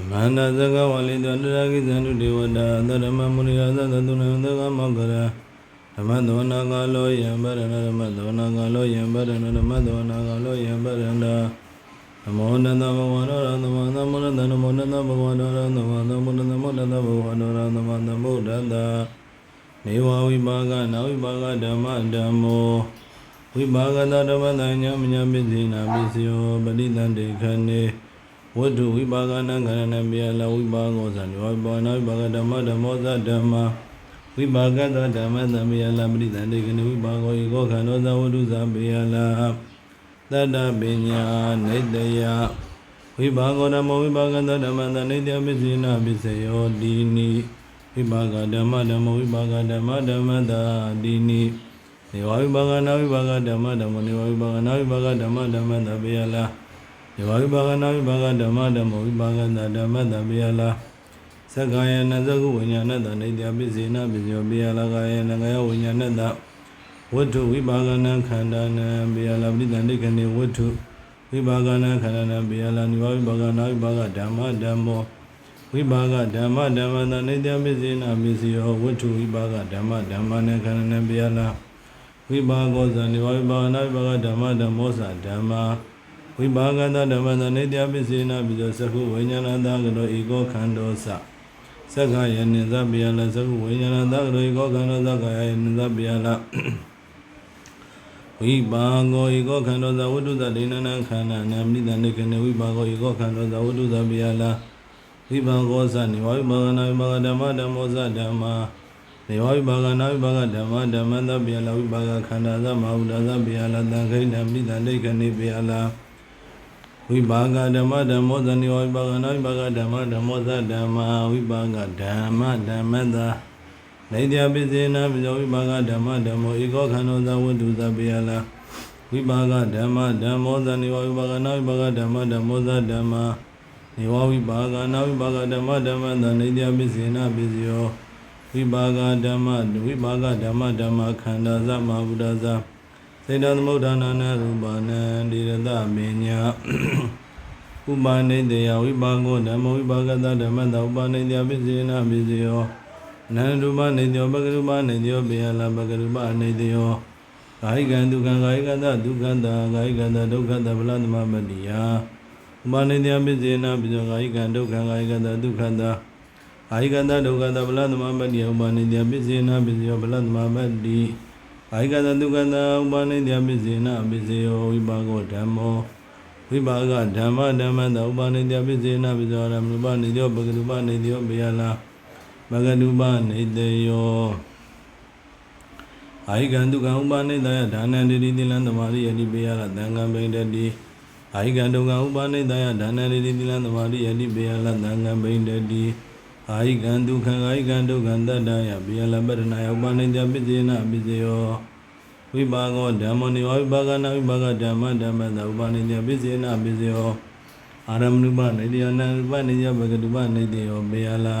သမန္တသကဝလိတောတရကိသန္တုဒေဝတာသဓမ္မမုနိယသသတုနံသကမောကရဓမ္မသောနာကလောယံဗရဏဓမ္မသောနာကလောယံဗရဏဓမ္မသောနာကလောယံဗရဏနမောနန္ဒဘဂဝါရောသမန္တမောနန္ဒနမောနန္ဒဘဂဝါရောသမန္တမောနန္ဒမောနန္ဒဘဂဝါရောသမန္တမောဒန္တနေဝဝိပါကနာဝိပါကဓမ္မဓမ္မောဝိပါကတဓမ္မတညမညပစ္စေနာပစ္စယောပရိသန္တေခဏေ ဝတ္ထုဝိပါကနံခရဏံပြေလဝိပါကောဇံဝိပါဏဝိပါကဓမ္မဓမ္မောဇဓမ္မဝိပါကသောဓမ္မသံပြေလပရိသန္တိကနိဝိပါကောဧကောခန္ဓောဇဝတ္ထုဇပြေလသတ္တပညာနေတယဝိပါကောဓမ္မဝိပါကသောဓမ္မသနေတယပစ္စေနပစ္စယောတိနိဝိပါကဓမ္မဓမ္မဝိပါကဓမ္မဓမ္မတာတိနိနေဝဝိပါကနာဝိပါကဓမ္မဓမ္မနေဝဝိပါကနာဝိပါကဓမ္မဓမ္မသပြေလ ယဝဝိပါကနာဝိပါကဓမ္မဓမ္မဝိပါကသဓမ္မတပိယလာသက္ကာယနသကုဝိညာဏတနေတပိစေနပိစယောပိယလာကာယနငယဝိညာဏတဝတ္ထုဝိပါကနံခန္ဓာနံပိယလာပရိသန္တိကနေဝတ္ထုဝိပါကနံခန္ဓာနံပိယလာနိဝဝိပါကနာဝိပါကဓမ္မဓမ္မောဝိပါကဓမ္မဓမ္မတနေတပိစေနပိစယောဝတ္ထုဝိပါကဓမ္မဓမ္မနံခန္ဓာနံပိယလာဝိပါကောဇံနိဝဝိပါကနာဝိပါကဓမ္မဓမ္မောသဓမ္မာ ဝိပါကတဓမ္မသနေတပိစေနာပိသောသကုဝိညာဏတကရောဧကောခန္ဓောသသက္ခယနိသပိယလသကုဝိညာဏတကရောဧကောခန္ဓောသက္ခယနိသပိယလဝိပါကောဧကောခန္ဓောသဝတ္တုသဒိဏနခန္ဓာနံမိတနိကနေဝိပါကောဧကောခန္ဓောသဝတ္တုသပိယလဝိပါကောသနိဝဝိပါကနာဝိပါကဓမ္မဓမ္မောသဓမ္မာနေဝဝိပါကနာဝိပါကဓမ္မဓမ္မသပိယလဝိပါကခန္ဓာသမဟုဒ္ဒသပိယလသံခိဏမိတနိကနေပိယလ ဝိပါကဓမ္မဓမ္မောဇနိဝိပါကနာဝိပါကဓမ္မဓမ္မောဇဓမ္မဝိပါကဓမ္မဓမ္မတာနေတယပိစေနာပိဇောဝိပါကဓမ္မဓမ္မောဧကောခန္ဓောဇဝတ္တုသပိယလာဝိပါကဓမ္မဓမ္မောဇနိဝိပါကနာဝိပါကဓမ္မဓမ္မောဇဓမ္မနေဝဝိပါကနာဝိပါကဓမ္မဓမ္မတာနေတယပိစေနာပိဇောဝိပါကဓမ္မဝိပါကဓမ္မဓမ္မခန္ဓာသမဗုဒ္ဓဇာ စေတသမုဋ္ဌာနာနရူပနံဒီရတမညာဥပါနေတယဝိပါကောဓမ္မဝိပါကတဓမ္မတဥပါနေတယပိစေနပိစေယောအနန္တုပနေတယောပကရုပနေတယောပေယလပကရုပနေတယောကာယကံဒုက္ခံကာယကတဒုက္ခတကာယကတဒုက္ခတဗလသမပတ္တိယဥပါနေတယပိစေနပိစေယောကာယကံဒုက္ခံကာယကတဒုက္ခတကာယကတဒုက္ခတဗလသမပတ္တိယဥပါနေတယပိစေနပိစေယောဗလသမပတ္တိ အာယကတဒုက္ခတဥပါနိတယပိစေနပိစေယောဝိပါကောဓမ္မောဝိပါကဓမ္မဓမ္မတဥပါနိတယပိစေနပိစေယောရမုပနိတယောပကရုပနိတယောဘေယလာပကရုပနိတယောအာယကံဒုက္ခဥပါနိတယဒါနံတိတိလံသမာရိယတိဘေယလာသံဃံပိတတိအာယကံဒုက္ခဥပါနိတယဒါနံတိတိလံသမာရိယတိဘေယလာသံဃံပိတတိ အာယကံဒုက္ခံအာယကံဒုက္ခံတတ္တယဘေယလပတနာယဥပနိတပိစေနပိစေယောဝိပါကောဓမ္မနိဝိပါကနာဝိပါကဓမ္မဓမ္မတဥပနိတပိစေနပိစေယောအာရမဏုပနေတယနံဥပနိယဘဂတုပနေတယောဘေယလာ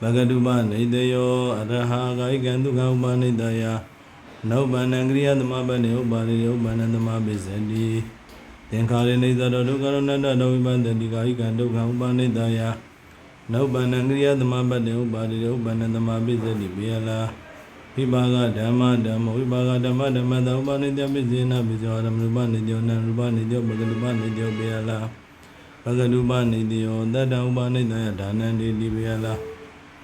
ဘဂတုပနေတယောအရဟကာယကံဒုက္ခဥပနိတယနောပနံကရိယသမပနေဥပါရိဥပနံသမပိစတိသင်္ခါရနေသတောဒုက္ခရဏတ္တဝိပန္တတိကာယကံဒုက္ခဥပနိတယ နောပနံကရိယသမပတ္တေဥပါရိဥပနံသမပိစတိဘေယလာဝိပါကဓမ္မဓမ္မဝိပါကဓမ္မဓမ္မသောဥပနိတပိစေနပိဇောရမရူပနိတယောနံရူပနိတယောပကရူပနိတယောဘေယလာပကရူပနိတယောတတ္တဥပနိတယဒါနံတိတိဘေယလာ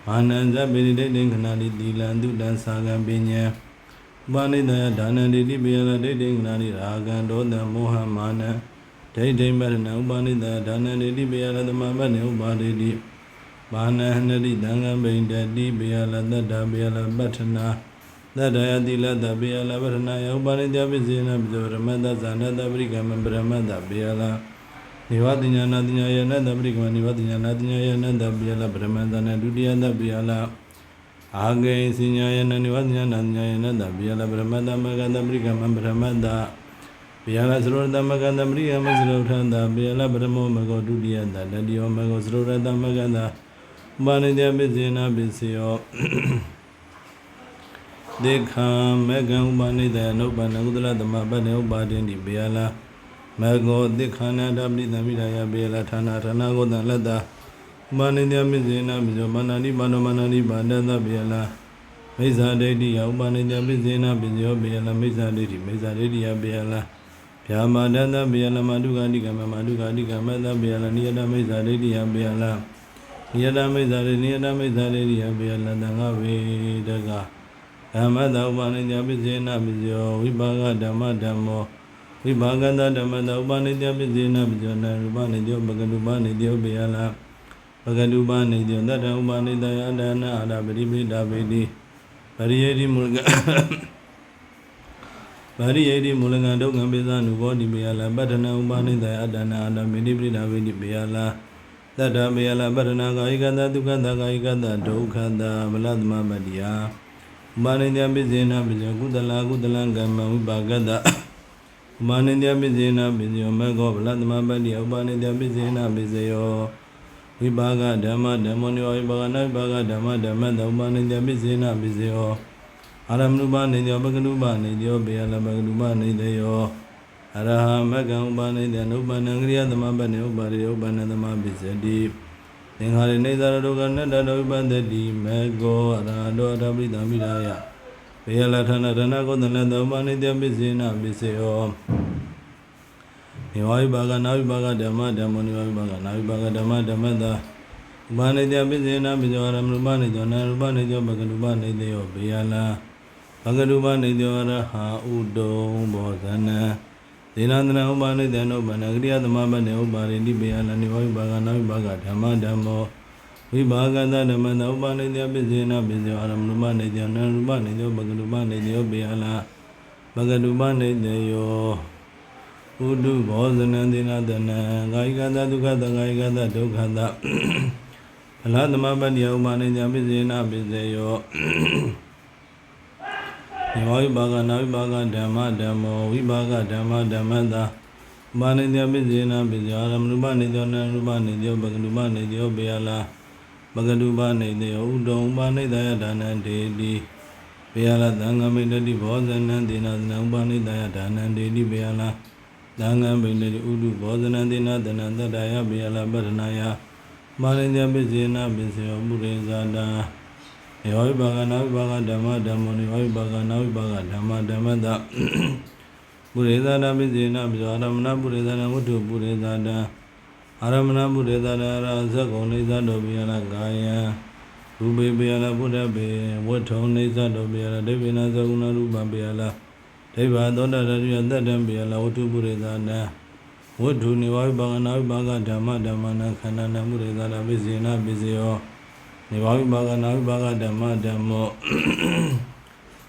မာနံဇဗေတိတိခဏတိတိလံတုတံသာကံပညာဥပနိတယဒါနံတိတိဘေယလာဒိဋ္ဌိခဏတိရာဂံဒေါသမောဟမာနံဒိဋ္ဌိမရဏဥပနိတယဒါနံတိတိဘေယလာသမပတ္တေဥပါရိတိ မာနဟနတိသံဃံပိန္တတိဘေယလတတ္တဘေယလပတ္ထနာသတ္တယတိလတ္တဘေယလပတ္ထနာယောပါရိတပိစေနပိဇောရမတ္တဇာနတ္တပရိကမပရမတ္တဘေယလနိဝတိညာနာတိညာယနတ္တပရိကမနိဝတိညာနာတိညာယနတ္တဘေယလပရမတ္တနာဒုတိယတ္တဘေယလအာဂေစိညာယနနိဝတိညာနာတိညာယနတ္တဘေယလပရမတ္တမကတ္တပရိကမပရမတ္တဘေယလသရောတမကတ္တပရိကမသရောထန္တဘေယလပရမောမကောဒုတိယတ္တတတိယောမကောသရောတမကတ္တ မာနိတပိစေနာပိစယောဒေခာမေကံဥပါနိတယနုပ္ပန္နကုသလသမပတ္တေဥပါဒိတိဘေယလာမေဃောတိခာနတပိတမိရာယဘေယလာဌာနာဌာနာကိုတံလတ္တမာနိတယပိစေနပိဇောမာနာတိပါဏောမာနာတိပါဒသဗေယလာမိစ္ဆာဒိဋ္ဌိယဥပနိတယပိစေနပိဇောဗေယလာမိစ္ဆာဒိဋ္ဌိမိစ္ဆာဒိဋ္ဌိယဗေယလာဗျာမာဒသဗေယလာမတုဂတိကမမတုဂတိကမသဗေယလာနိယတမိစ္ဆာဒိဋ္ဌိယဗေယလာ နိယတမိစ္ဆာဒိဋ္ဌိနိယတမိစ္ဆာဒိဋ္ဌိယဗေယလာသံဃဝေတကဓမ္မတဥပနိတယပိစေနပိဇောဝိပါကဓမ္မဓမ္မောဝိဘာဂတဓမ္မတဥပနိတယပိစေနပိဇောနရူပနိတယောပကတုပနိတယောပေယလာပကတုပနိတယောတတ္တဥပနိတယအတ္တနာအာရပရိပိတာပေတိပရိယေတိမူလကပရိယေတိမူလကဒုက္ခံပိသနုဘောတိပေယလာပတ္ထနာဥပနိတယအတ္တနာအာရပရိပိတာပေတိပေယလာ တတ္တပေယလာပတ္ထနာကာယကတဒုက္ခတကာယကတဒုက္ခတဗလသမပတ္တိယဥပနိတယပိစေနပိဇောကုသလကုသလကမ္မဝိပါကတဥပါနိတယပိစေနပိစယောမေဃောဗလသမပတ္တိဥပါနိတယပိစေနပိစယောဝိပါကဓမ္မဓမ္မနိဝိပါကနာဝိပါကဓမ္မဓမ္မတဥပါနိတယပိစေနပိစယောအာရမဏုပနိတယောပကနုပနိတယောဘေယလပကနုပနိတယော အရဟမကံဥပါနိတယနုပနံကရိယသမပတ္တိဥပါရိဥပနံသမပိစတိသင်္ခါရိနေသရဒုက္ခနတ္တတောဝိပတ္တိမေဃောအရဟတောအတ္တပိတံမိရာယဘေယလထနာဒနာကိုတလသောမနိတပိစေနပိစေယောနေဝိဘာကနာဝိဘာကဓမ္မဓမ္မနေဝိဘာကနာဝိဘာကဓမ္မဓမ္မတာဥပနိတပိစေနပိစေယောရမရူပနိတောနာရူပနိတောဘဂရူပနိတောဘေယလာဘဂရူပနိတောရဟာဥတုံဘောဇနံ ဒေနန္တနဥပနိတေနုပနဂရိယသမပနေဥပါရိတိဘေယလာနေဝိဘာကနာဝိဘာကဓမ္မဓမ္မောဝိဘာဂတဓမ္မတဥပနိတယပိစေနပိစေအာရမဏုပနိတယနရူပနိတယဘဂတုပနိတယပေယလာဘဂတုပနိတယောဥဒုဘောဇနံဒေနတနံကာယကတဒုက္ခတကာယကတဒုက္ခတဖလားသမပတ္တိယဥပနိတယပိစေနပိစေယောေ ဝိဘာဂနာဝိဘာဂဓမ္မဓမ္မောဝိဘာဂဓမ္မဓမ္မတာမာနိတယပိစေနပိစေအာရမဏုပနိတယနရူပနိတယဘဂတုပနိတယပေယလာဘဂတုပနိတေဥဒုံပါဏိတယဒါနံဒေတိဘေယလာသံဃမိတတိဘောဇနံဒေနသနံဥပနိတယဒါနံဒေတိဘေယလာသံဃမိတတိဥဒုဘောဇနံဒေနသနံတတ္တယဘေယလာပတနာယမာရိတယပိစေနပိစေယောပုရိဇာတံ ယောဝိဘာဂနာဝိဘာဂဓမ္မဓမ္မောနိယောဝိဘာဂနာဝိဘာဂဓမ္မဓမ္မတပုရိဇာတပိစေနပိစောအာရမဏပုရိဇာနဝတ္ထုပုရိဇာတံအာရမဏပုရိသနာရဇဂုံနေသတောပိယနာကာယံရူပေပိယနာဘုဒ္ဓပေဝဋ္ထုံနေသတောပိယနာဒိဗ္ဗေနသဂုဏရူပံပိယလာဒိဗ္ဗသောတရရိယတတ္တံပိယလာဝတ္ထုပုရိသနာဝဋ္ထုနေဝိပါကနာဝိပါကဓမ္မဓမ္မနာခန္ဓာနပုရိသနာပိစေနာပိစေယော နေဝိပါကနာဝိပါကဓမ္မဓမ္မော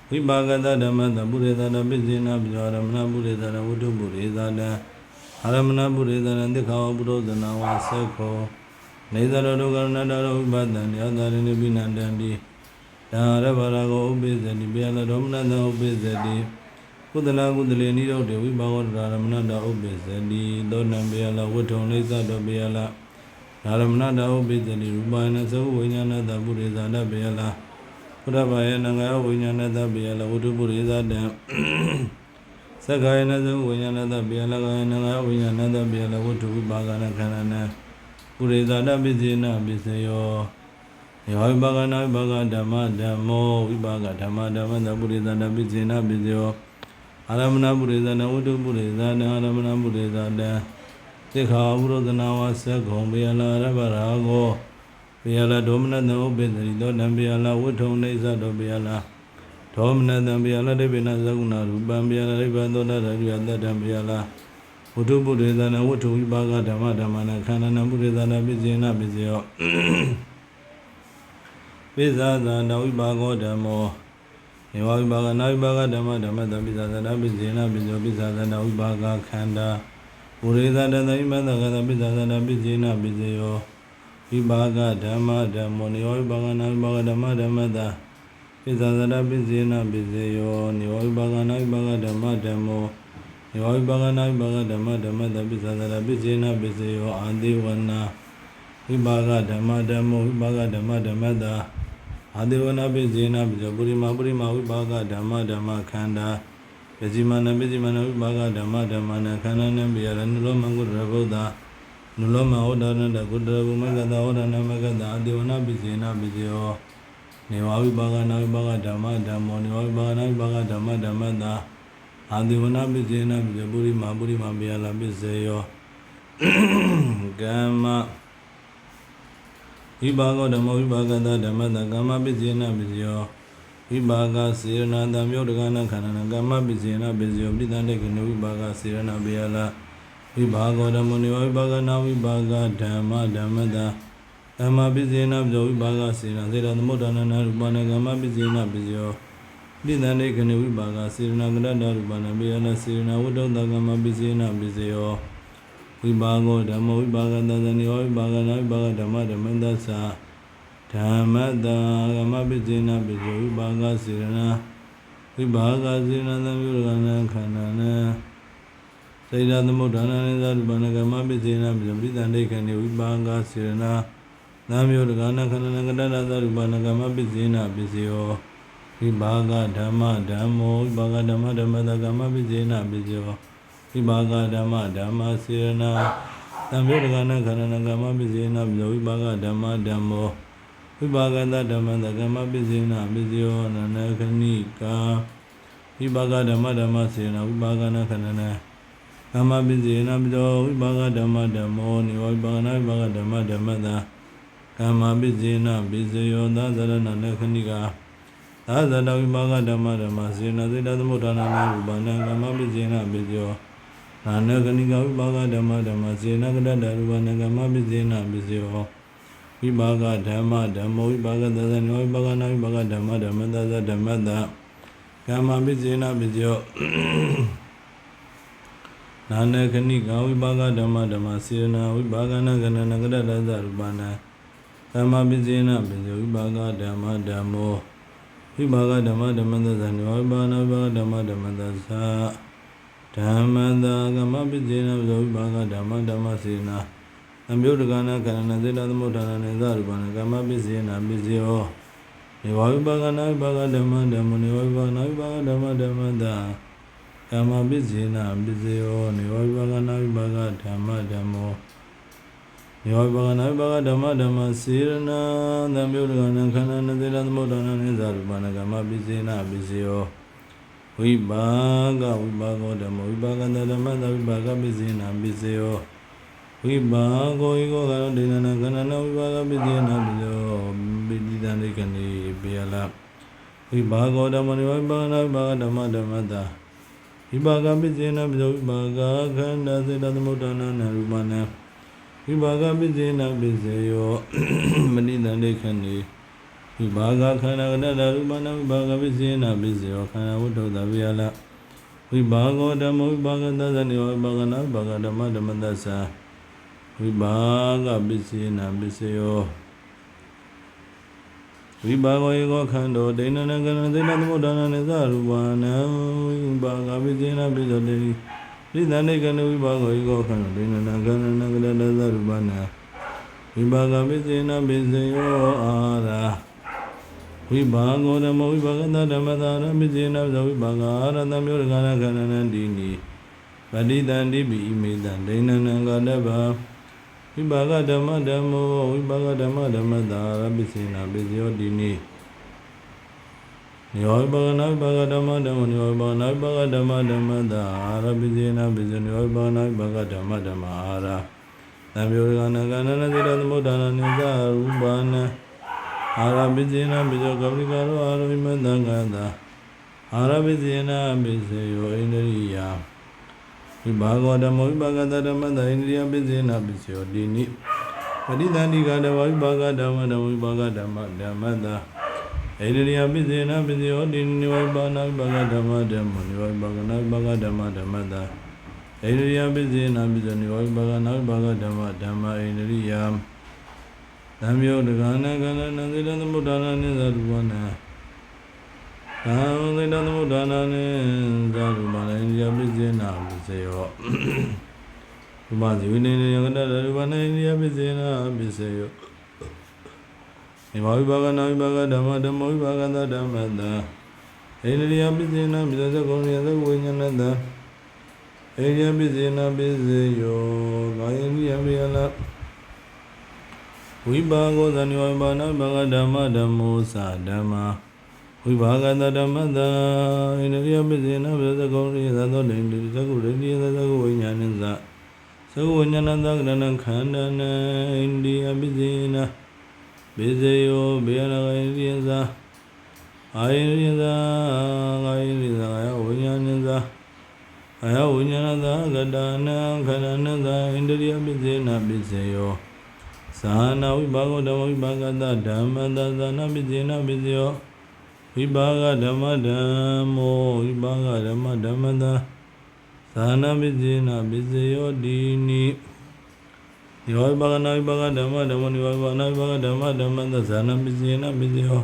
ဝိပါကတဓမ္မတပုရိသနာပိစေနာပိစောရမဏပုရိသနာဝတ္ထုပုရိသနာအာရမဏပုရိသရံတိခာဝပုရောဇနာဝါသခောနေသရတောကရဏတရောဝိပဒံယသာရဏိပိနန္တံတိဒါရဗရာဂောဥပိသတိဘေယလရောမနတဥပိသတိကုသလကုသလေနိရောဓေဝိဘာဝရရမဏတဥပိသတိသောနံဘေယလဝဋ္ထုံနေသတောဘေယလ ဒါရမဏတဥပိသတိရူပယနသောဝိညာဏတပုရိသနာဘေယလဘုရားဘာယနငါဝိညာဏတဘေယလဝတ္ထုပုရိသတံသက္ကာယနသဝိညာဏတဗျာလကယနငါဝိညာဏတဗျာလဝတ္ထုဝိပါကနာခန္ဓာနံပုရိသတပိစေနပိစယောယောဝိပါကနာဝိပါကဓမ္မဓမ္မောဝိပါကဓမ္မဓမ္မတပုရိသတပိစေနပိစယောအာရမဏပုရိသနဝတ္ထုပုရိသနအာရမဏပုရိသတံ သိခာဝုရဒနာဝသက္ကုံဗျာလရဗရာဂောဗျာလဒေါမနတဥပိသရိသောတံဗျာလဝဋ္ထုံနေသတောဗျာလသောမနတံဗျာလဒိဗေနသကုဏရူပံဗျာလဒိဗံသောတရရိယတတံဗျာလဝတ္ထုပုရိသနာဝတ္ထုဝိပါကဓမ္မဓမ္မနာခန္ဓာနံပုရိသနာပိစေနပိစေယောပိဇာသနာဝိပါကောဓမ္မောေဝဝိပါကနာဝိပါကဓမ္မဓမ္မတပိဇာသနာပိစေနပိစေယောပိဇာသနာဝိပါကခန္ဓာပု ရိသတတိမတကသပိဇာသနာပိစေနပိစေယောဝိပါကဓမ္မဓမ္မောနေဝဝိပါကနာဝိပါကဓမ္မဓမ္မတာပိဇာဇရပိစေနပိစေယောနေဝိပါကနာဝိပါကဓမ္မဓမ္မောနေဝိပါကနာဝိပါကဓမ္မဓမ္မတပိဇာဇရပိစေနပိစေယောအာတိဝနာဝိပါကဓမ္မဓမ္မောဝိပါကဓမ္မဓမ္မတာအာတိဝနာပိစေနပိစေပုရိမာပုရိမာဝိပါကဓမ္မဓမ္မခန္ဓာ ပစ္စည်းမနပစ္စည်းမနဝိပါကဓမ္မဓမ္မနခန္ဓာနံပိယရဏုလောမံကုရဗုဒ္ဓနုလောမဟောဒါနတကုတ္တရဘုမကတဟောဒါနမကတအတေဝနာပိစေနပိစေယောနေဝဝိပါကနာဝိပါကဓမ္မဓမ္မောနေဝဝိပါကနာဝိပါကဓမ္မဓမ္မတာအာတေဝနာပိစေနပိစေပုရိမာပုရိမာပိယလာပိစေယောကမ္မဝိပါကောဓမ္မဝိပါကတဓမ္မတကမ္မပိစေနပိစေယော ဝိပါကစေရဏတံမြုတ်တကနာခန္ဓာနကမ္မပိစေနပိစေယောပိတံတေကနဝိပါကစေရဏပိယလာဝိပါကောဓမ္မနိဝိပါကနာဝိပါကဓမ္မဓမ္မတာဓမ္မပိစေနပိစေဝိပါကစေရဏစေရသမုဒ္ဒနာနာရူပနာကမ္မပိစေနပိစေယောပိတံတေကနဝိပါကစေရဏကရတရူပနာပိယလာစေရဏဝတ္တတကမ္မပိစေနပိစေယောဝိပါကောဓမ္မဝိပါကတသနိဝိပါကနာဝိပါကဓမ္မဓမ္မတသ ဓမ္မတာကမ္မပိစေနပိစေဝိပါကစေရဏဝိပါကစေရဏသံယုရကနာခန္ဓာနာစေတသမုဒ္ဒနာနိသရူပနာကမ္မပိစေနပိစေပရိသန္တိခဏေဝိပါကစေရဏသံယုရကနာခန္ဓာနာကတ္တသရူပနာကမ္မပိစေနပိစေယောဝိပါကဓမ္မဓမ္မောဝိပါကဓမ္မဓမ္မတကမ္မပိစေနပိစေယောဝိပါကဓမ္မဓမ္မစေရဏသံယုရကနာခန္ဓာနာကမ္မပိစေနပိစေဝိပါကဓမ္မဓမ္မော ဝိပါကတဓမ္မတကမ္မပိစေနပိစေယောနန္ဒခဏိကာဝိပါကဓမ္မဓမ္မစေရဏဝိပါကနာခန္ဓာနာကမ္မပိစေနပိတောဝိပါကဓမ္မဓမ္မောနိဝိပါကနာဝိပါကဓမ္မဓမ္မတာကမ္မပိစေနပိစေယောသသရဏနခဏိကာသာသတဝိပါကဓမ္မဓမ္မစေနစေတသမုဒ္ဒနာနာရူပနာကမ္မပိစေနပိစေယောနာနခဏိကာဝိပါကဓမ္မဓမ္မစေနကတတရူပနာကမ္မပိစေနပိစေယော ဝိပါကဓမ္မဓမ္မောဝိပါကသသနောဝိပါကနာဝိပါကဓမ္မဓမ္မသသဓမ္မတာကမ္မပိစေနပိစေယောနာနခဏိကဝိပါကဓမ္မဓမ္မစေနာဝိပါကနာကနနကရတသရူပနာသမ္မာပိစေနပိစေဝိပါကဓမ္မဓမ္မောဝိပါကဓမ္မဓမ္မသဇံဝိပါကနာဝိပါကဓမ္မဓမ္မသဇာဓမ္မတာကမ္မပိစေနဝိပါကဓမ္မဓမ္မစေနာ အမြုဒကနာကရဏစေတသမုဒ္ဒနာနေသရူပနာကမ္မပိစေနပိစေယောနေဝဝိပါကနာဝိပါကဓမ္မဓမ္မနေဝဝိပါကနာဝိပါကဓမ္မဓမ္မတာကမ္မပိစေနပိစေယောနေဝိပါကနာဝိပါကဓမ္မဓမ္မောနေဝိပါကနာဝိပါကဓမ္မဓမ္မစေရဏသံယုဒကနခန္ဓာနသေရသမုဒ္ဒနာနိသရူပနာကမ္မပိစေနပိစေယောဝိပါကဝိပါကောဓမ္မဝိပါကတဓမ္မသဝိပါကပိစေနပိစေယောဝိပါကောဧကောကရောဒိဏနာခန္ဓာနဝိပါကပိစေနပိစေယောပိတိတံဒိကနေပေယလဝိပါကောဓမ္မနိဝိပါကနာဝိပါကဓမ္မဓမ္မတာဝိပါကပိစေနပိသောဝိပါကခန္ဓာစေတသမုဒ္ဒနာနရူပနာဝိပါကပိစေနပိစေယော විභාගෝ ඒකෝ කරණ දෙනන ගණන විභාග බෙදියන බිදෝ බෙදිදන දෙකනේ බියලා විභාගෝ ධමන විභාගන විභාග ධම ධමදා විභාග බෙදියන බිදෝ විභාග ඛණ්ඩ සේතන මුටන නරුමන විභාග බෙදියන බෙදයෝ බෙදිදන දෙකනේ විභාග ඛණ්ඩ ගණන නරුමන විභාග බෙදියන බෙදයෝ ඛණ්ඩ උඩෝ දවියලා විභාගෝ ධම විභාග දසනේ විභාගන විභාග ධම ධමදසා ဝိပါကနာဝိပါကဓမ္မဓမ္မသစ္စာဝိပါကပိစေနပိစေယောဝိပါကောဧကောခန္တောဒိဏနကရဏသေနသမုဒ္ဒနာနေသရူပနာဝိပါကပိစေနပိစေတိပိသန္တိကနဝိပါကောဧကောခန္တောဒိဏနကရဏကရဏသရူပနာဝိပါကပိစေနပိစေယောအာရာဝိပါကောဓမ္မဝိပါကသဓမ္မသာရပိစေနသောဝိပါကအာရသံယောရကနာခန္ဓာနံတိနိပတိတံတိပိဣမေတံဒိဏနံကတဗ္ဗ ဝိပါကဓမ္မဓမ္မောဝိပါကဓမ္မဓမ္မတာရပိစေနာပိစယောတိနိယောဝိပါကနာဝိပါကဓမ္မဓမ္မယောဝိပါကနာဝိပါကဓမ္မဓမ္မတာရပိစေနာပိစယောဝိပါကနာဝိပါကဓမ္မဓမ္မအာရသံယောကနာကနနစေတသမုဒ္ဒနာနိသရူပနာအာရပိစေနာပိစယောကပ္ပိကရောအာရဝိမတံကတာအာရပိစေနာပိစယောဣန္ဒရိယ ဝိပါကောဓမ္မဝိပါကတဓမ္မတဣန္ဒြိယပိစေနာပိစယောတိနိပဋိသန္တိကတဝဝိပါကဓမ္မဓမ္မဝိပါကဓမ္မဓမ္မတာဣန္ဒြိယပိစေနာပိစယောတိနိဝိပါဏဝိပါကဓမ္မဓမ္မနိဝိပါကနာဝိပါကဓမ္မဓမ္မတာဣန္ဒြိယပိစေနာပိစယောနိဝိပါကနာဝိပါကဓမ္မဓမ္မဣန္ဒြိယသံယောတကနာကနနသေတသမုဒ္ဒနာနိသရူပနာ သံသေတသမုဒ္ဒနာနိသရူပနာဣန္ဒြိယပိစေနာပိစယောဥပဇိဝိနေယကတရူပနာဣန္ဒြိယပိစေနာပိစယောေဝဝိပါကနာဝိပါကဓမ္မဓမ္မဝိပါကသဓမ္မတဣန္ဒြိယပိစေနပိသဇဂုံရိယသဝိညာဏတဣဣရိယပိစေနပိစေယောကာယရိယပိယလဝိပါကောသနိဝိပါဏဘဂဓမ္မဓမ္မောသာဓမ္မာ ဝိပါကတဓမ္မတဣန္ဒရိယပိစေနပိစကောရိသသောတိတိသကုရိတိသသကုဝိညာဏသသကုဝိညာဏသကရဏခန္ဓာနဣန္ဒိယပိစေနပိစေယောဘေယနာဣန္ဒိယသာအာယရိသာအာယရိသာအာယဝိညာဏသာအာယဝိညာဏသာကတနာခန္ဓာနသာဣန္ဒရိယပိစေနပိစေယောသာနာဝိဘာဂဓမ္မဝိဘာဂတဓမ္မတသာနာပိစေနပိစေယော ဝိဘာဂဓမ္မဓမ္မောဝိဘာဂဓမ္မဓမ္မသာသာနာပိစေနပိစေယောဒီနိယောဝိဘာဂနာဝိဘာဂဓမ္မဓမ္မနိဝိဘာဂနာဝိဘာဂဓမ္မဓမ္မသာသာနာပိစေနပိစေယော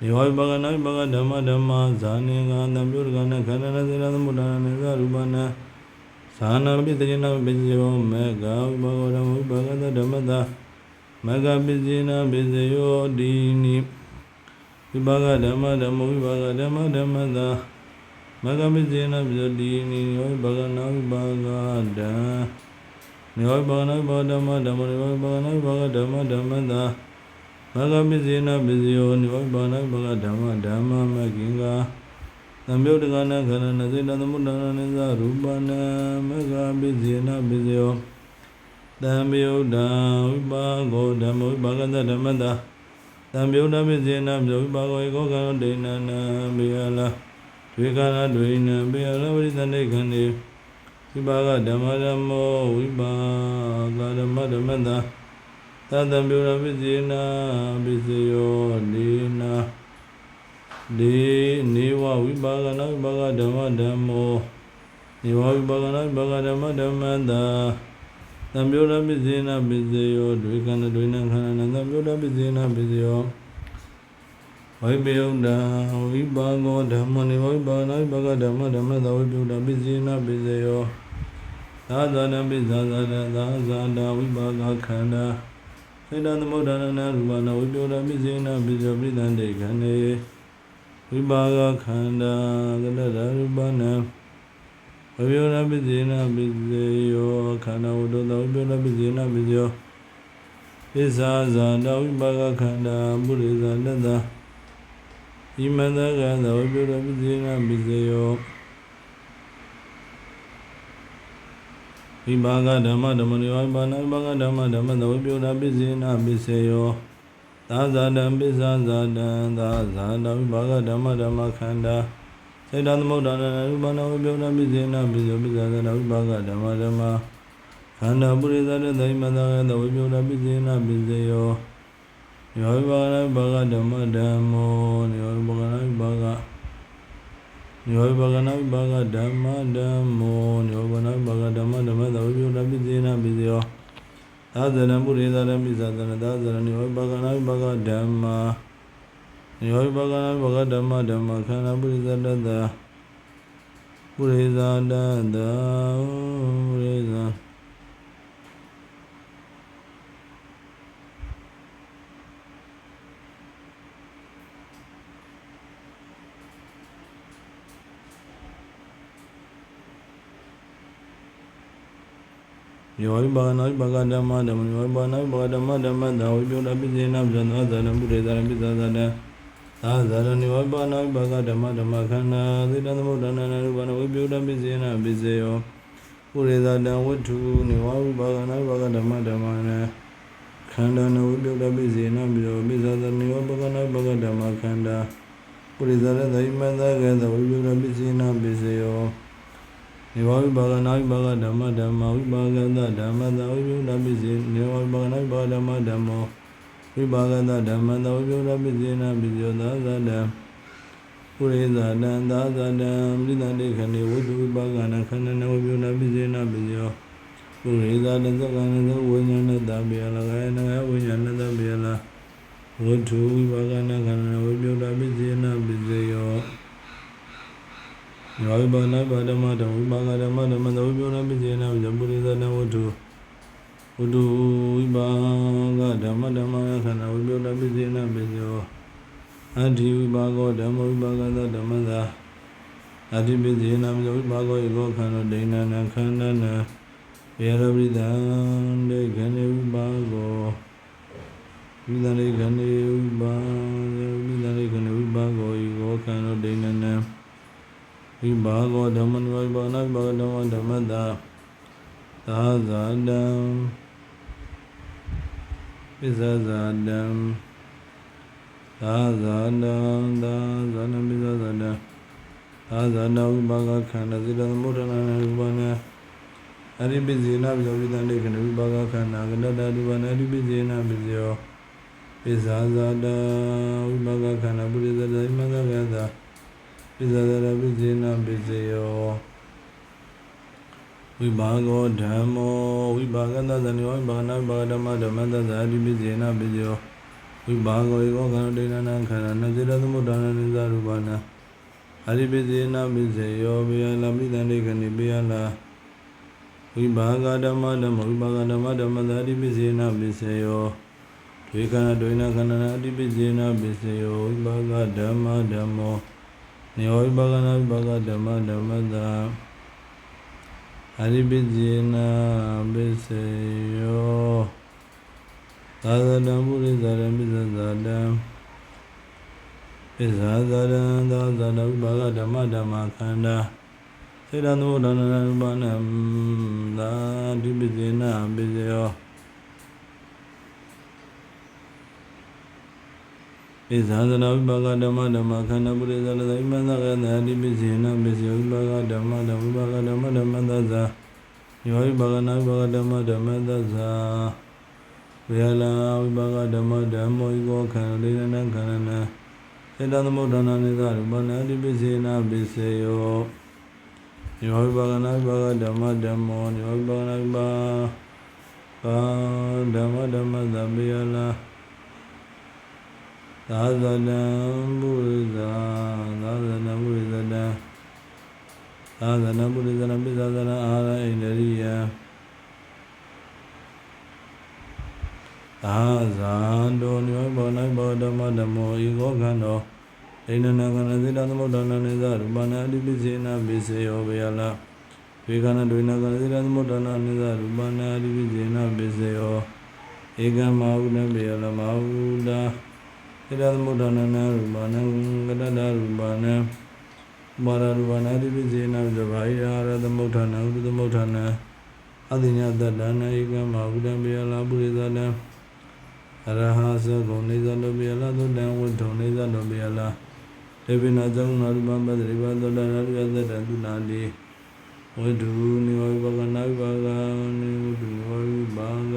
နေဝိပကနာဝိပကဓမ္မဓမ္မဇာနေကသံပြုရကနာခန္ဓာနစေရသမုဒ္ဒနာနေသရူပနာဇာနာပိတရေနာပိစေယောမေဃဝိပကောဓမ္မဝိပကသဓမ္မတာမေဃပိစေနာပိစေယောဒီနိ விபகடமதமு விபகடமதமத மகபிஜேன விதடி நியோய் பகன விபகட நியோய் பகன விபகடமதமு நியோய் பகன விபகடமதமத மகபிஜேன விதியோ நியோய் பகன விபகடமதம மகிங்கா நம்பியோடுகான கனநதி நதமுடனித ரூபான மகபிஜேன விதியோ தம்பியோடா விபாகோ தமு விபகத தமதா ပကဓာနေဝိပကနာဝိပကဓမ္မဓမ္မနေဝိပကနာဝိပကဓမ္မဓမ္မတာ ဘာဂပိစေနပိစယောနိဗ္ဗာန်ဘဂဓမ္မဓမ္မမကင်္ဂသံယုတ်တကနာခန္ဓာနစေတသမုဒ္ဒနာနိသရူပနာမဂပိစေနပိစယောသံယုတ်တံဝိပါကောဓမ္မဝိပါကတဓမ္မတာသံယုတ်တပိစေနဝိပါကောဧကောကံဒိဏနာဘေယလာဒွေကာရဒွေနံဘေယလာဝိသန္တိခန္ဒီဝိပါကဓမ္မဓမ္မောဝိပါကဓမ္မဓမ္မတာ သတ္တံပြုရပိစေနာပိစေယောဒေနာဒေနေဝဝိပါကနာဝိပါကဓမ္မဓမ္မောနေဝဝိပါကနာဝိပါကဓမ္မဓမ္မတာ သံပြုရပိစေနာပိစေယောဒွေကန္တဒွေနခန္ဓာနသံပြုရပိစေနာပိစေယောဝိပယုဒ္ဓဝိပါကောဓမ္မနေဝိပါကနာဝိပါကဓမ္မဓမ္မသာဝိပယုဒ္ဓပိစေနာပိစေယောသာသနာပိသာသနာသာဇာတာဝိပါကခန္ဓာစေတသမုဒ္ဒနာရူပနာဝိပယောဓပိစေနပိစောပိတံတေခန္နေဝိပါကခန္ဓာကလရရူပနာ ဝိပယောဓပိစေနပိစေယောခန္ဓာဝတ္တဝိပယောဓပိစေနပိစေယောပိစ္ဆာဇာတဝိပါကခန္ဓာပုရိသတတဣမန္တကသဝိပယောဓပိစေနပိစေယောဝိပါကဓမ္မဓမ္မနိဝိပါဏဝိပါကဓမ္မဓမ္မသဝိပယုဒပိစေနပိစေယောသာဇာတံပိဇာဇာတံသာဇာတဝိပါကဓမ္မဓမ္မခန္ဓာ စေတသမုဒ္ဒနာဝိပါဏဝိပယုဒပိစေနပိစေပိဇာဇာတဝိပါကဓမ္မဓမ္မခန္ဓာပုရိသတသိမန္တကသဝိပယုဒပိစေနပိစေယောယောဝိပါကဝိပါကဓမ္မဓမ္မောယောဝိပါကဝိပါကယောဘဂနာဘဂဓမ္မဓမ္မောယောဘနာဘဂဓမ္မဓမ္မသဝိပယုတပိစေနပိစယောသာသနပုရိသရမိသသနသာသနယောဘဂနာဘဂဓမ္မာ ယောဘဂနာဘဂဓမ္မဓမ္မခန္ဓာပုရိသတတပုရိသတတပုရိ သယောဟိဘာနာဘဂဓမ္မဓမ္မယောဟိဘာနာဘဂဓမ္မဓမ္မသာဝိပြုတပိစေနပဇန္နာဇာနပုရိသရပိသဇာတသာဇာရဏိဝိဘာနာဘဂဓမ္မဓမ္မခန္ဓာသေတသမုဒ္ဒနာနရူပနာဝိပြုတပိစေနပိစေယောပုရိသတံဝတ္ထုနိဝဝိဘာနာဘဂဓမ္မဓမ္မနာခန္ဓာနဝိပြုတပိစေနပိယောပိသဇာနိဝဘဂနာဘဂဓမ္မခန္ဓာပုရိသရသိမန္တကေသဝိပြုတပိစေနပိစေယောနေဝဝိပါကနာဝိပါကဓမ္မဓမ္မဝိပါကတဓမ္မတဝိပုဒ္ဓပိစေနေဝဝိပါကနာဝိပါကဓမ္မဓမ္မော ဝိပါကတဓမ္မတဝိပုဒ္ဓပိစေနာပိစေသာသတံပုရိသတံသာသတံမိသတိခဏေဝိတုဝိပါကနာခန္ဓာနဝိပုဒ္ဓပိစေနာပိစေယောပုရိသတံသက္ကနသဝိညာဏတပိယလကယနဝိညာဏတပိယလဝိတုဝိပါကနာခန္ဓာဝိပုဒ္ဓပိစေနာပိစေယောယောဝိပါဏပါဒမဓမ္မဝိပါကဓမ္မဓမ္မသဝိပယောနပိစေနဝိဇပုရိသနဝတ္ထု ဝတ္ထုဝိပါကဓမ္မဓမ္မယခန္ဓာဝိပယောနပိစေနပိစေယောအတ္ထိဝိပါကောဓမ္မဝိပါကသဓမ္မသာဝအတိပိစေနာမိဝိပါကောဧကောခန္ဓာဒိဏနာခန္ဓာနာဘေရပရိသံဒိခဏေဝိပါကောဝိသံဒိခဏေဝိပါဝိသံဒိခဏေဝိပါကောဧကောခန္ဓာဒိဏနာဝိပါကောဓမ္မနဝိပါဏဝိပါကဓမ္မဓမ္မတာသာဇာတံ ပစ္ဆဇာတံသာဇာတံသာဇာတံပစ္ဆဇာတံသာဇာတဝိပါကခန္ဓာစေတသမုဋ္ဌနာရူပနာအရိပိစေနာပိဝိတံဒိခဏဝိပါကခန္ဓာကတတရူပနာအရိပိစေနာပိစေယောပိဇာဇာတဝိပါကခန္ဓာပုရိသတိမန္တကသာပိဇာဇာတပိစေနာပိစေယော ဝိပါကောဓမ္မောဝိပါကတသနိဝိပါဏဝိပါကဓမ္မဓမ္မတသအရိပိစေနာပိစေယောဝိပါကောဧကောခန္ဓာဒိဏနာခန္ဓာနစေတသမုဋ္ဌာနာနိသရူပနာအရိပိစေနာပိစေယောဘေယလာပိတံဒိခဏိဘေယလာဝိဘာဂဓမ္မဓမ္မဝိဘာဂဓမ္မဓမ္မသာအရိပိစေနာပိစေယောဒွေကနာဒွေနာခန္ဓာနာအရိပိစေနာပိစေယောဝိဘာဂဓမ္မဓမ္မောနေဝိဘာဂနာဝိဘာဂဓမ္မဓမ္မသာ အရိပိစေနာပိစေယောသာသတံပုရိသရံပိသဇာတံပိဇာဇာရံသာဇာတဝိပါကဓမ္မဓမ္မခန္ဓာစေတသောဒနရူပနံသာတိပိစေနပိစေယော ပိဇာဇာဝိပါကဓမ္မဓမ္မခန္ဓာပုရိသလသိမန္တကသာတိပိစေနပိစေယောဝိပါကဓမ္မဓမ္မဝိပါကဓမ္မဓမ္မသဇာယောဝိပါကနာဝိပါကဓမ္မဓမ္မသဇာဝေယလာဝိပါကဓမ္မဓမ္မောဤကောခန္ဓာလေးနံခန္ဓာနံစေတသမုဒ္ဒနာနိသရူပနာတိပိစေနာပိစေယောယောဝိပါကနာဝိပါကဓမ္မဓမ္မောယောဝိပါကနာဝိပါကာဓမ္မဓမ္မသဗ္ဗယလာ သာသနံပုရိသသာသနံပုရိသတံသာသနံပုရိသနံပိသသနံအာရဣန္ဒရိယသာဇာတောညောဘောနဘောဓမ္မဓမ္မောဤကောခန္တောဒိဏနာကနစေတသမုဒ္ဒနာနေသရူပနာအတိပိစေနာပိစေယောဘေယလာဒွေကနာဒွေနာကနစေတသမုဒ္ဒနာနေသရူပနာအတိပိစေနာပိစေယောဧကမဟုနဘေယလာမဟုတာ စေတသမုဒ္ဒနာနာရူပနာကတတရူပနာမာရရူပနာအတိပိစေနာသဘာယရသမုဒ္ဒနာဥဒသမုဒ္ဒနာအတိညာတတနာဧကမဟုတံဘေယလာပုရိသတံအရဟသဂုံနေသတောပိယလာသုတံဝတ္ထုံနေသတောပိယလာဒေဝိနာဇံနာရုပံပတ္တိဘသောတနာရိယသတ္တသုနာတိဝတ္ထုနိဝိဘကနာဝိဘကနိဝတ္ထုနိဝိဘက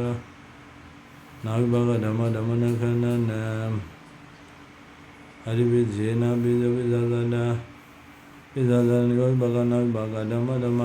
နာဝိဘကဓမ္မဓမ္မနခန္ဓာနံ အရိပိဇေနပိဇဝိဇာသတာပိဇာသနိဝိဘကနာဝိဘကဓမ္မဓမ္မ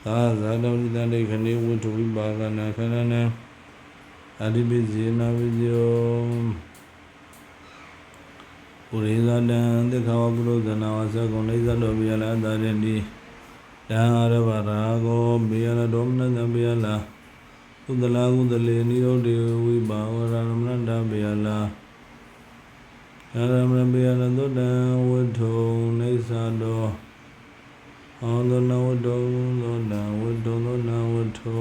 ခန္ဓာပုရိသရေမန္တကယတာအပရိကာရောရောဣမန္တကယတာရိပိဇေနပိဇေယောရူပဇုလိန္ဒရိယံဘဇုရေရိယံဘဇုရေရိယံကတတာရူပနာအဓိပိစေနာသနဝမာနဘဂဓမ္မဓမ္မဝိပါကတဓမ္မတာအဓိပိစေနာပိစေယောသာသနပုရိသနပိသသနာသာဇာတောဣတန္တိခဏိဝတ္ထုဝိပါကနာခဏနံအဓိပိစေနာပိစေယောပုရိသတံသက္ခဝပုရုဇနာဝသကုံလိဇ္ဇတောပိယလာတာရတိတံအရဗရာဂောဘေယလဒေါမနသဘေယလာကုသလာကုသလေနိရောဓေဝိဘာဝရမဏတဘေယလာရမဏဘေယလသုတံဝတ္ထုနေသတော ဟောသောနဝတ္ထုသောတံဝတ္ထုသောနဝတ္ထု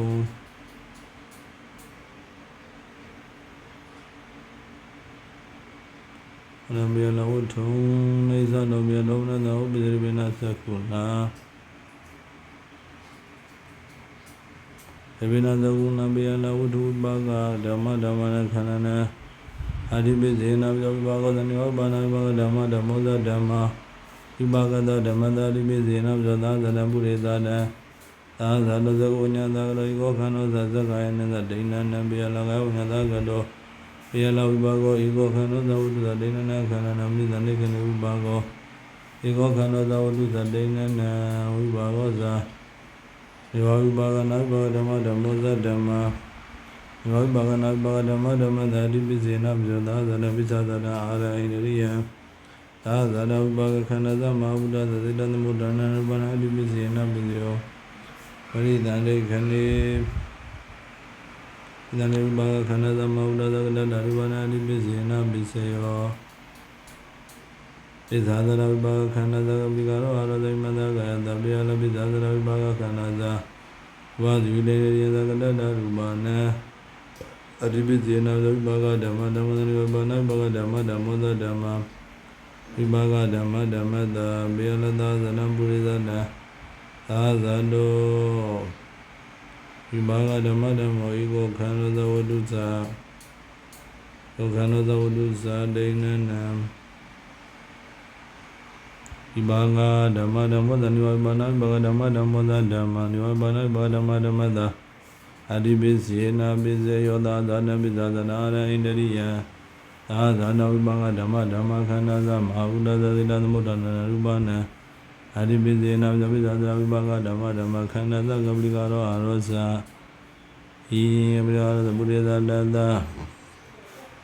ရမဘေယလဝတ္ထုနေသတောဘေယဒေါမနသဥပ္ပဇိပိနသကုလာေ ဝိနာသကုဏဘေယလာဝတ္ထုပါကဓမ္မဓမ္မနခန္ဓာနအာတိပိစေနာပြောပြပါကောသနိဝပါဏဝပါကဓမ္မဓမ္မောသဓမ္မဝိပါကသောဓမ္မသာတိပိစေနာပြောသာသလပုရိသတံသာသာလဇဂုညသာကရောကောခန္ဓောသဇဂယနသဒိဏနံဘေယလာကဝညသာကတောဘေယလာဝိပါကောဧကောခန္ဓောသဝတ္တဒိဏနခန္ဓာနမိသနိခေနဝိပါကောဧကောခန္ဓောသဝတ္တဒိဏနဝိပါကောသာေဝဝိပါကနာဘောဓမ္မဓမ္မောသဓမ္မယောဘာဂနာဘာဓမ္မဓမ္မသာတိပိစေနပိဇောသာသနာပိသသနာအာရဟိန္ဒရိယံ သာသနာဥပါကခန္ဓာသမဟာဗုဒ္ဓသတိတသမုဒ္ဒနာရူပနာအတိပိစေနပိဇောပရိသန္တိခဏေသန္တိဥပါကခန္ဓာသမဟာဗုဒ္ဓသကတရူပနာအတိပိစေနပိစေယောပိဇာသနာဥပါကခန္ဓာသကပိကာရောအာရသိမန္တကာယတပိယလပိဇာသနာဥပါကခန္ဓာသာဝါဇိလေရေသကတရူပနာအတိပိစေနာဝိပါကဓမ္မဓမ္မသနိဝပါဏပါကဓမ္မဓမ္မောသဓမ္မ ဝိပါကဓမ္မဓမ္မတာဘေယလသာသနပုရိသနာသာဇန္တောဝိပါကဓမ္မဓမ္မောဧကောခန္ဓသဝတ္တုသာယောခန္ဓသဝတ္တုသာဒိဏနံဝိပါကဓမ္မဓမ္မောသနိဝပါဏပါကဓမ္မဓမ္မောသဓမ္မနိဝပါဏပါကဓမ္မဓမ္မတာအတိပိစေနာပိစေယောသာသနပိသသနာရဣန္ဒရိယ သာသနာဝိပါကဓမ္မဓမ္မခန္ဓာသမဟာဘုဒ္ဓသတိတသမုဒ္ဒနာရူပနာအတိပိစေနာပိသသနာဝိပါကဓမ္မဓမ္မခန္ဓာသကပလိကာရောအာရောဇာဤပရိယာသပုရိသတတ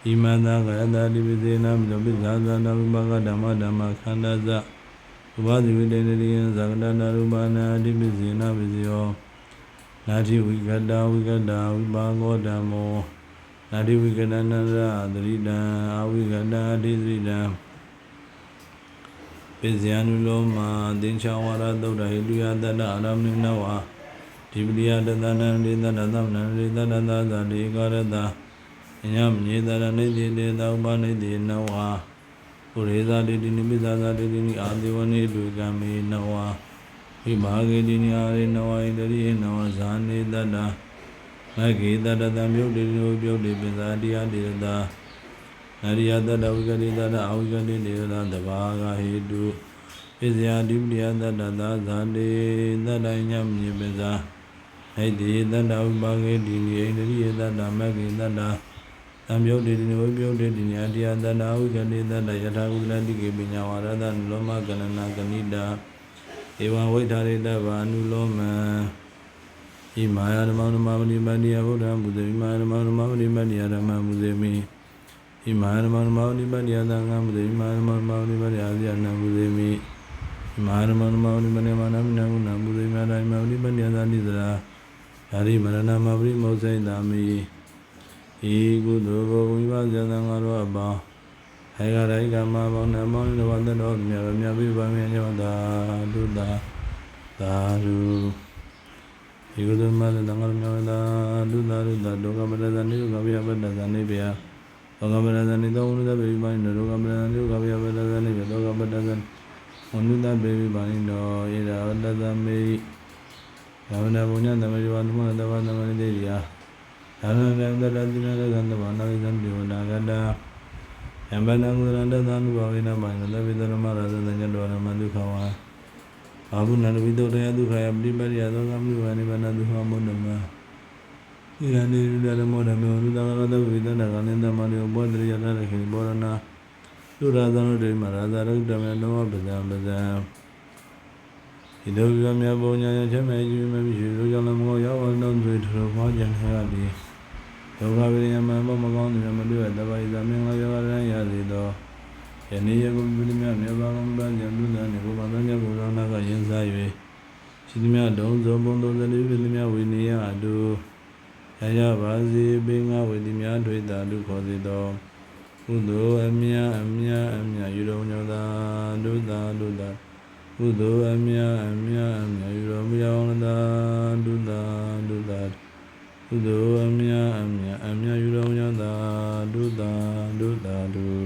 ဣမန္တကယတတိပိစေနာပိသသနာဝိပါကဓမ္မဓမ္မခန္ဓာသဥပဇိဝိတေနရိယသကတနာရူပနာအတိပိစေနာပိစေယောနာတိဝိကတဝိကတဝိပါကောဓမ္မော နာတိဝိကတနရသရိတံအဝိကတအတိသရိတံပိဇယနုလောမသင်္ချဝရသုဒ္ဓဟိတုယတတ္တအာရမဏိနဝဒီပရိယတသနံဒေသနသမနံဒေသနသသတေကာရတညညမညေတရနေတိတေသောဥပနိတိနဝပုရိသတိတိနိပိသသာတိတိနိအာဒေဝနေတုကံမေနဝဝိမာဂေတိနိအာရေနဝဣန္ဒရိယနဝဇာနေတတ္တ မဂေတတ္တသံမြုပ်တိနုပြုတ်တိပဇာတိယတိရတာနရိယတတ္တဝိကတိတတ္တအဝိကတိတိရတာတဘာဂဟေတုပိဇာတိပရိယတတ္တသာဇာတိတတ္တညမြေပဇာဟိတိတတ္တဝိပါဂေတိနိဣန္ဒရိယတတ္တမဂေတတ္တသံမြုပ်တိနုပြုတ်တိတိနိအတ္တယတတ္တအဝိကတိတတ္တယထာကုလတိကေပညာဝရဒလောမကလနာကဏိတာဧဝံဝိထာရိတဗာနုလောမံ ဣမာယဓမ္မဓမ္မမဏိမဏိယဗုဒ္ဓံဘုဇေဣမာယဓမ္မဓမ္မမဏိမဏိယဓမ္မဘုဇေမိဣမာယဓမ္မဓမ္မမဏိမဏိယသံဃံဘုဇေဣမာယဓမ္မဓမ္မမဏိမဏိယအာဇယနံဘုဇေမိဣမာယဓမ္မဓမ္မမဏိမဏိယမနမိနံဘုနံဘုဇေဣမာယဓမ္မမဏိမဏိယသန္တိစရာဓာရိမရဏမပရိမောဇိတာမိဤကုသိုလ်ဘဝိပါဇသံဃာရောအပေါင်းဟေကရိကမဘောင်းနမောနဝတ္တတော်မြတ်မြတ်ပြပါမြတ်ညောတာဒုတာသာဓု ဒီကုသမသတံဃာမြောတာဒုတာဒုတာဒုက္ခပတ္တဇာနိဒုက္ခဗျာပတ္တဇာနိဗျာဒုက္ခပတ္တဇာနိသောဝိသဘေဘိပိုင်းဒုက္ခပတ္တဇာနိဒုက္ခဗျာပတ္တဇာနိဗျာဒုက္ခပတ္တဇာဝန္ဒုတဘေဘိပိုင်းတော်ဣရာဝတ္တဇာမေသာဝနာဘုံညသမရိဝန္ဓမတဘာသမရိတေယသာရဏံတတတိနရကံတဘာနာဝိသံပြေဝနာကတာယံဗန္နကုရန္တသနုဘဝိနမန္တလဝိတရမရသဇညတောရမဒုက္ခဝါ အာဟုနန္ဒဝိတောတယဒုက္ခယပရိပရိယသောကမိဝါနိဗ္ဗာန်ဒုက္ခမုဏ္ဏမဣရဏိရုဒရမောဓမေဝရုဒကရတဝိတန္တကနိန္ဒမနိဘောဓရိယတရခေဘောရဏသုရသနုတေမရာဇရုဒ္ဓမေလောပဇံပဇံဒီလိုပြမြတ်ဘုံညာညာချက်မဲ့ကြီးမဲ့ရှိလူကြောင့်လည်းမကောရောက်အောင်တော့တွေ့ထလို့ခေါ်ကြံခဲ့ရတယ်ဒုက္ခဝိရိယမဘမကောင်းတယ်မတွေ့ရတပါးဤသမင်္ဂလာယောဂရန်ရစေသော ယနေ့ယခုပြုမြတ်မြတ်ဘာကုန်ပန်းကြံလူသားနေဘုရားသညဘုရားနာကရင်စား၍ရှိသမျှဒုံဇောဘုံသုံးစနေပြုသမျှဝိနည်းအတုရရပါစေပင်ငါဝိတိများထွေတာလူခေါ်စေသောကုသိုလ်အမြအမြအမြယူတော်ညောသာဒုသာဒုသာကုသိုလ်အမြအမြအမြယူတော်မူအောင်သာဒုသာဒုသာကုသိုလ်အမြအမြအမြယူတော်ညောသာဒုသာဒုသာဒု